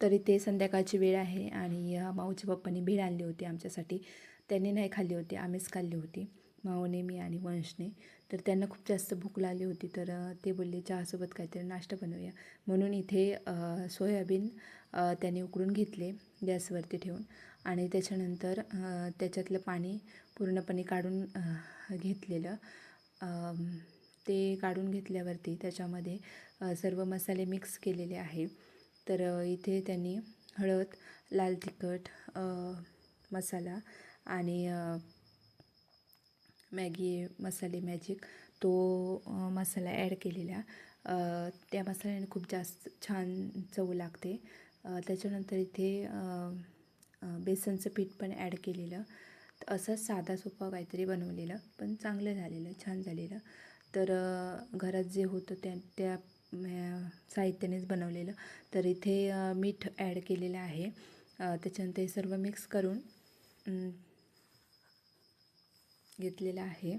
तर इथे संध्याकाळची वेळ आहे आणि माऊच्या पप्पांनी भेळ आणली होती आमच्यासाठी. त्यांनी नाही खाल्ली होती आम्हीच खाल्ली होती माऊने मी आणि वंशने. तर त्यांना खूप जास्त भूक लागली होती तर ते बोलले चहासोबत काहीतरी नाश्ता बनवूया. म्हणून इथे सोयाबीन त्याने त्यांनी उकडून घेतले गॅसवरती ठेवून आणि त्याच्यानंतर त्याच्यातलं पाणी पूर्णपणे काढून घेतलेलं. ते काढून घेतल्यावरती त्याच्यामध्ये सर्व मसाले मिक्स केलेले आहे. तर इथे त्यांनी हळद लाल तिखट मसाला आणि मॅगी मसाले मॅजिक तो मसाला ॲड केलेला. त्या मसाल्याने खूप जास्त छान चव लागते. त्याच्यानंतर इथे बेसनचं पीठ पण ॲड केलेलं. असं साधा सोपा काहीतरी बनवलेलं पण चांगलं झालेलं छान झालेलं. तर घरात जे होतं त्या त्या साहित्यानेच बनवलेलं. तर इथे मीठ ॲड केलेलं आहे. त्याच्यानंतर हे सर्व मिक्स करून घेतलेलं आहे.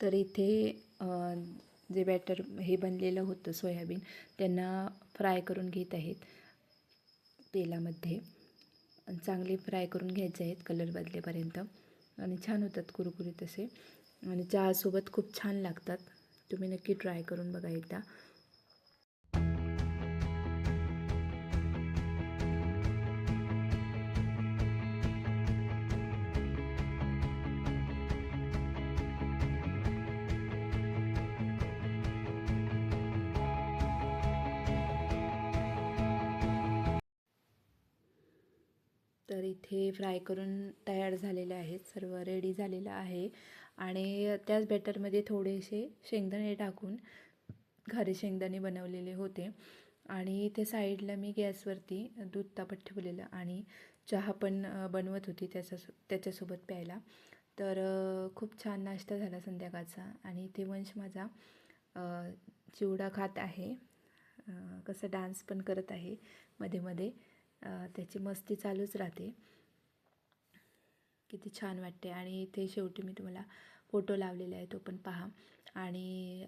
तर इथे जे बॅटर हे बनलेलं होतं सोयाबीन त्यांना फ्राय करून घेत आहेत तेलामध्ये. आणि चांगले फ्राय करून घ्यायचे आहेत कलर बदलेपर्यंत. आणि छान होतात कुरकुरीत असे. आणि चहासोबत खूप छान लागतात. तुम्ही नक्की ट्राय करून बघा एकदा. तर इथे फ्राय करून तयार झालेले आहेत सर्व रेडी झालेलं आहे. आणि त्याच बॅटरमध्ये थोडेसे शेंगदाणे टाकून खारे शेंगदाणे बनवलेले होते. आणि इथे साईडला मी गॅसवरती दूध तापत ठेवलेलं आणि चहा पण बनवत होती त्याच्या त्याच्यासोबत प्यायला. तर खूप छान नाश्ता झाला संध्याकाळचा. आणि इथे वंश माझा चिवडा खात आहे. कसं डान्स पण करत आहे मध्ये मध्ये. त्याची मस्ती चालूच राहते. किती छान वाटते. आणि इथे शेवटी मी तुम्हाला फोटो लावलेला आहे तो पण पहा. आणि